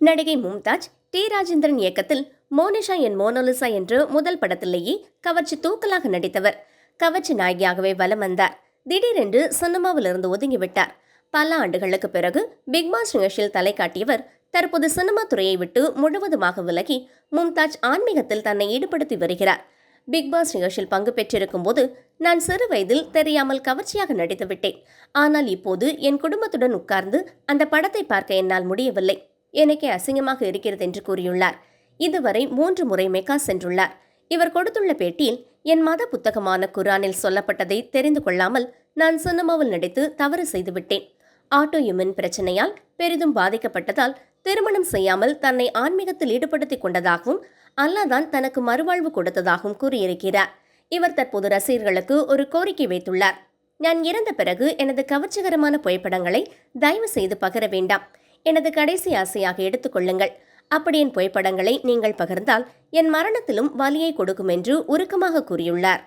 நடிகை மும்தாஜ் டி. ராஜேந்திரன் இயக்கத்தில் மோனிஷா என் மோனோலிசா என்று முதல் படத்திலேயே கவர்ச்சி தூக்கலாக நடித்தவர். கவர்ச்சி நாயகியாகவே வலம் வந்தார். திடீரென்று சினிமாவிலிருந்து ஒதுங்கிவிட்டார். பல ஆண்டுகளுக்கு பிறகு பிக்பாஸ் நிகழ்ச்சியில் தலை காட்டியவர் தற்போது சினிமா துறையை விட்டு முழுவதுமாக விலகி மும்தாஜ் ஆன்மீகத்தில் தன்னை ஈடுபடுத்தி வருகிறார். பிக் பாஸ் நிகழ்ச்சியில் பங்கு பெற்றிருக்கும் போது நான் சிறு வயதில் தெரியாமல் கவர்ச்சியாக நடித்து விட்டேன் ஆனால் இப்போது என் குடும்பத்துடன் உட்கார்ந்து அந்த படத்தை பார்க்க என்னால் முடியவில்லை. எனக்கே அசிங்கமாக இருக்கிறது என்று கூறியுள்ளார். இதுவரை மூன்று முறை மெக்கா சென்றுள்ளார். இவர் கொடுத்துள்ள பேட்டியில் என் மத புத்தகமான குரானில் சொல்லப்பட்டதை தெரிந்து கொள்ளாமல் நான் சினிமாவில் நடித்து தவறு செய்துவிட்டேன். ஆட்டோ யுமின் பிரச்சனையால் பெரிதும் பாதிக்கப்பட்டதால் திருமணம் செய்யாமல் தன்னை ஆன்மீகத்தில் ஈடுபடுத்திக் கொண்டதாகவும் அல்லாதான் தனக்கு மறுவாழ்வு கொடுத்ததாகவும் கூறியிருக்கிறார். இவர் தற்போது ரசிகர்களுக்கு ஒரு கோரிக்கை வைத்துள்ளார். நான் இறந்த பிறகு எனது கவர்ச்சிகரமான புகைப்படங்களை தயவு செய்து பகிர வேண்டாம். எனது கடைசி ஆசையாக எடுத்துக்கொள்ளுங்கள் அப்படியின் புகைப்படங்களை நீங்கள் பகிர்ந்தால் என் மரணத்திலும் வலியை கொடுக்கும் என்று உருக்கமாக கூறியுள்ளார்.